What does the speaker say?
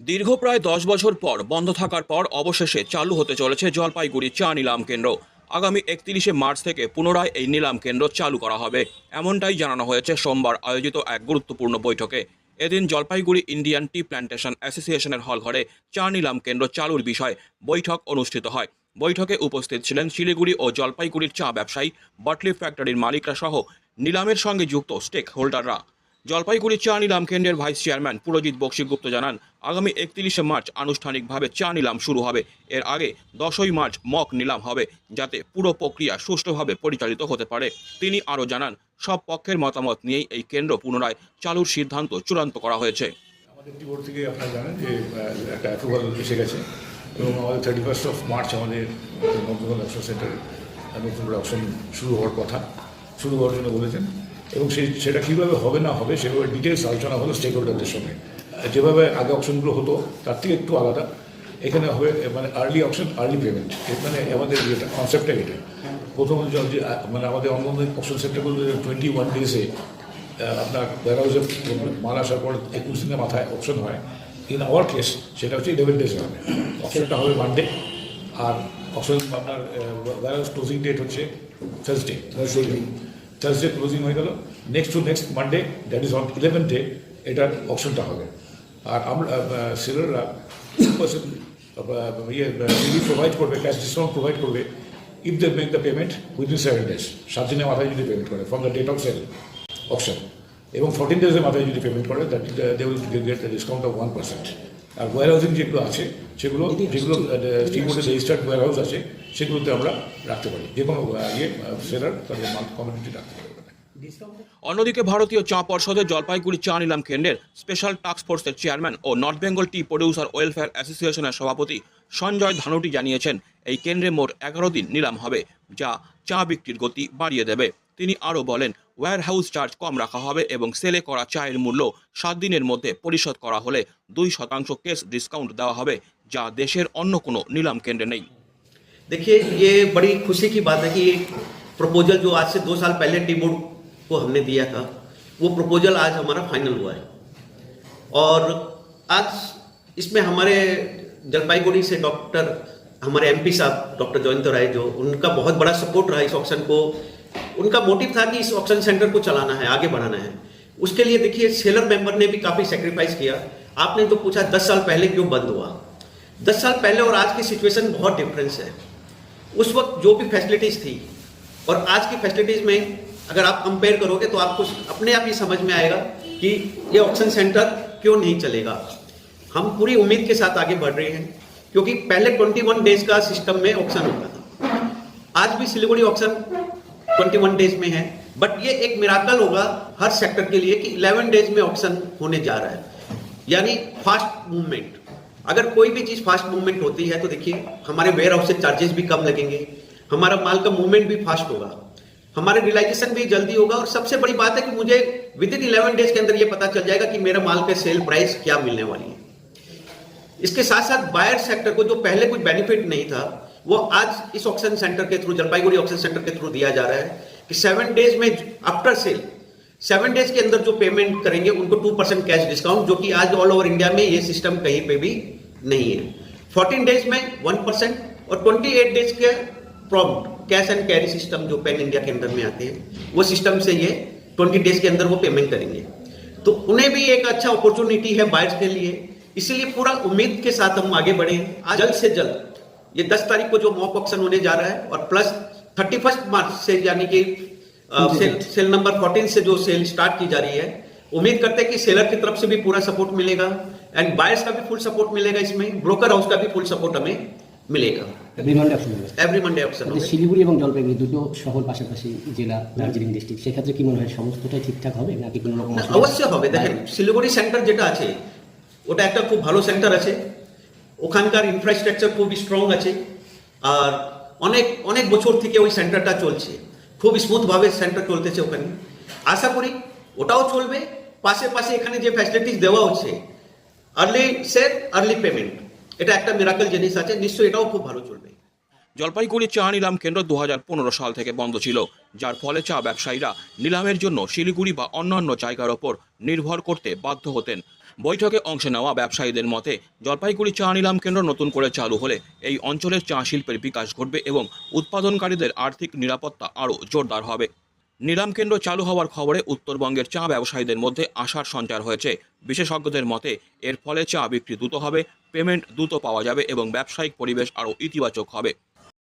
দীর্ঘ প্রায় দশ বছর পর, বন্ধ থাকার পর অবশেষে চালু হতে চলেছে জলপাইগুড়ি চা নিলাম কেন্দ্র। আগামী একত্রিশে মার্চ থেকে পুনরায় এই নিলাম কেন্দ্র চালু করা হবে। এমনটাই জানানো হয়েছে সোমবার আয়োজিত এক গুরুত্বপূর্ণ বৈঠকে। এদিন জলপাইগুড়ি ইন্ডিয়ান টি প্ল্যান্টেশন অ্যাসোসিয়েশনের হল ঘরে চা নিলাম কেন্দ্র চালুর বিষয়ে বৈঠক অনুষ্ঠিত হয়। বৈঠকে উপস্থিত ছিলেন শিলিগুড়ি ও জলপাইগুড়ির চা ব্যবসায়ী, বটলি ফ্যাক্টরির মালিকরা সহ নিলামের সঙ্গে যুক্ত স্টেক হোল্ডাররা জলপাইগুড়ি চা নিলাম কেন্দ্রের ভাইস চেয়ারম্যান পুরজিৎ বক্সিগুপ্ত জানান, আগামী একত্রিশে মার্চ আনুষ্ঠানিকভাবে চা নিলাম শুরু হবে। এর আগে দশই মার্চ মক নিলাম হবে, যাতে পুরো প্রক্রিয়া সুষ্ঠুভাবে পরিচালিত হতে পারে। তিনি আরও জানান, সব পক্ষের মতামত নিয়েই এই কেন্দ্র পুনরায় চালুর সিদ্ধান্ত চূড়ান্ত করা হয়েছে। আমাদের জন্য বলেছেন। এবং সেই সেটা কীভাবে হবে না হবে সেভাবে ডিটেলস আলোচনা হলো স্টেক হোল্ডারদের সঙ্গে। যেভাবে আগে অপশনগুলো হতো, তার থেকে একটু আলাদা। এখানে হবে মানে আর্লি অপশন আর্লি পেমেন্ট মানে আমাদের যেটা কনসেপ্টটা এটা। প্রথম যে মানে আমাদের অন্য অপশন সেন্টারগুলো টোয়েন্টি ওয়ান ডেজে আপনার ওয়ারহাউসে মাল আসার পর একুশ দিনের মাথায় অপশন হয়। ইন আওয়ার কেস সেটা হচ্ছে ইলেভেন ডেজ হবে। অপশনটা হবে মানডে আর অপশন আপনার ওয়ারহাউস ক্লোজিং ডেট হচ্ছে থার্সডে থার্সডে ক্লোজিং হয়ে গেল। Next to next Monday that is on eleven day এটার অপশনটা হবে। আর আমরা সেলাররা ইয়ে প্রোভাইড করবে ক্যাশ ডিসকাউন্ট প্রোভাইড করবে if they make the payment within seven days সাত দিনের মাথায় যদি পেমেন্ট করে from the date of sale option এবং ফোরটিন ডেজের মাথায় যদি পেমেন্ট করে that they will get discount of one percent R warehousing যেগুলো আছে সেগুলো যেগুলো স্টিমোটে রেজিস্টার্ড ওয়ার হাউস আছে সেগুলোতে আমরা রাখতে পারি। যে কোনো ইয়ে সেলার তাদের মাল কমিউনিটি রাখতে পারবে। অন্যদিকে ভারতীয় চা পর্ষদের জলপাইগুড়ি চা নিলাম কেন্দ্রের স্পেশাল টাস্ক ফোর্সের চেয়ারম্যান ও North Bengal tea producer welfare অ্যাসোসিয়েশনের সভাপতি সঞ্জয় ধানুটি জানিয়েছেন এই কেন্দ্রে মোট এগারো দিন নিলাম হবে যা চা বিক্রির গতি বাড়িয়ে দেবে। তিনি আরও বলেন ওয়্যার হাউস চার্জ কম রাখা হবে এবং সেলে করা চায়ের মূল্য সাত দিনের মধ্যে পরিশোধ করা হলে দুই শতাংশ কেস ডিসকাউন্ট দেওয়া হবে যা দেশের অন্য কোনো নিলাম কেন্দ্রে নেই देखिए ये बड़ी खुशी की बात है कि एक प्रपोजल जो आज से दो साल पहले टी बोर्ड को हमने दिया था वो प्रपोजल आज हमारा फाइनल हुआ है और आज इसमें हमारे जलपाईगुड़ी से डॉक्टर हमारे एमपी साहब डॉक्टर जयंत राय जो उनका बहुत बड़ा सपोर्ट रहा इस ऑप्शन को उनका मोटिव था कि इस ऑप्शन सेंटर को चलाना है, आगे बढ़ाना है। उसके लिए देखिए, सेलर मेंबर ने भी काफ़ी सेक्रीफाइस किया। आपने तो पूछा, दस साल पहले क्यों बंद हुआ? दस साल पहले और आज की सिचुएशन बहुत डिफरेंस है। उस वक्त जो भी फैसिलिटीज़ थी, और आज की फैसिलिटीज़ में अगर आप कंपेयर करोगे तो आपको अपने आप ही समझ में आएगा कि ये ऑप्शन सेंटर क्यों नहीं चलेगा। हम पूरी उम्मीद के साथ आगे बढ़ रहे हैं, क्योंकि पहले 21 डेज़ का सिस्टम में ऑप्शन होता था। आज भी सिलीगुड़ी ऑप्शन 21 डेज़ में है। बट ये एक मिराकल होगा हर सेक्टर के लिए कि 11 डेज़ में ऑप्शन होने जा रहा है। यानी फास्ट मूवमेंट अगर कोई भी चीज़ फास्ट मूवमेंट होती है तो देखिए, हमारे वेयर हाउस से चार्जेस भी कम लगेंगे। हमारा माल का मूवमेंट भी फास्ट होगा। हमारा रिलाइजेशन भी जल्दी होगा। और सबसे बड़ी बात है कि मुझे विद इन इलेवन डेज़ के अंदर ये पता चल जाएगा कि मेरा माल के सेल प्राइस क्या मिलने वाली है। इसके साथ साथ बायर सेक्टर को जो पहले कोई बेनिफिट नहीं था वो आज इस ऑक्शन सेंटर के थ्रू जलपाईगुड़ी ऑक्शन सेंटर के थ्रू दिया जा रहा है कि सेवन डेज़ में आफ्टर सेल सेवन डेज़ के अंदर जो पेमेंट करेंगे, उनको टू परसेंट कैश डिस्काउंट जो कि आज ऑल ओवर इंडिया में ये सिस्टम कहीं पे भी नहीं है। फोर्टीन डेज़ में वन परसेंट और ट्वेंटी एट डेज़ के prompt cash and carry system जो पेन इंडिया के अंदर में आते हैं, वो सिस्टम से ये ट्वेंटी डेज़ के अंदर वो पेमेंट करेंगे। तो उन्हें भी एक अच्छा अपॉर्चुनिटी है बायर्स के लिए। इसीलिए पूरा उम्मीद के साथ हम आगे बढ़े जल्द से जल्द ये 10 तारीख को जो मॉक ऑप्शन होने जा रहा है और प्लस थर्टी फर्स्ट मार्च से यानी कि अ, सेल, सेल नंबर 14 से जो सेल स्टार्ट की जा रही है उम्मीद करते हैं कि सेलर की तरफ से भी पूरा सपोर्ट मिलेगा एंड बायर्स का भी फुल सपोर्ट मिलेगा इसमें ब्रोकर हाउस का भी फुल सपोर्ट हमें मिलेगा বিমানটা অপশন হবে एवरी मंडे ऑप्शन আমাদের শিলিগুড়ি এবং জলপাইগুড়ি দুটো শহর পাশাপাশি জেলা দার্জিলিং ডিস্ট্রিক্ট সেক্ষেত্রে কি মনে হয় সমস্তটাই ঠিকঠাক হবে নাকি কোনো রকম না, অসুবিধা? অবশ্যই হবে দেখেন শিলিগুড়ি সেন্টার যেটা আছে ওটা একটা খুব ভালো সেন্টার আছে ওখানকার ইনফ্রাস্ট্রাকচার খুবই স্ট্রং আছে। আর অনেক অনেক বছর থেকে ওই সেন্টারটা চলছে। খুব স্মুথভাবে সেন্টার চলতেছে ওখানে। আশা করি ওটাও চলবে। পাশে পাশে এখানে যে ফ্যাসিলিটিস দেওয়া হচ্ছে আর্লি সেট আর্লি পেমেন্ট এটা একটা মেরাকল জিনিস আছে। নিশ্চয়ই এটাও খুব ভালো চলবে। জলপাইগুড়ি চা নিলাম কেন্দ্র দু হাজার পনেরো সাল থেকে বন্ধ ছিল, যার ফলে চা ব্যবসায়ীরা নিলামের জন্য শিলিগুড়ি বা অন্যান্য জায়গার ওপর নির্ভর করতে বাধ্য হতেন। বৈঠকে অংশ নেওয়া ব্যবসায়ীদের মতে, জলপাইগুড়ি চা নিলাম কেন্দ্র নতুন করে চালু হলে এই অঞ্চলের চা শিল্পের বিকাশ ঘটবে এবং উৎপাদনকারীদের আর্থিক নিরাপত্তা আরও জোরদার হবে। নিলাম কেন্দ্র চালু হওয়ার খবরে উত্তরবঙ্গের চা ব্যবসায়ীদের মধ্যে আশার সঞ্চার হয়েছে। বিশেষজ্ঞদের মতে, এর ফলে চা বিক্রি দ্রুত হবে, পেমেন্ট দ্রুত পাওয়া যাবে এবং ব্যবসায়িক পরিবেশ আরও ইতিবাচক হবে।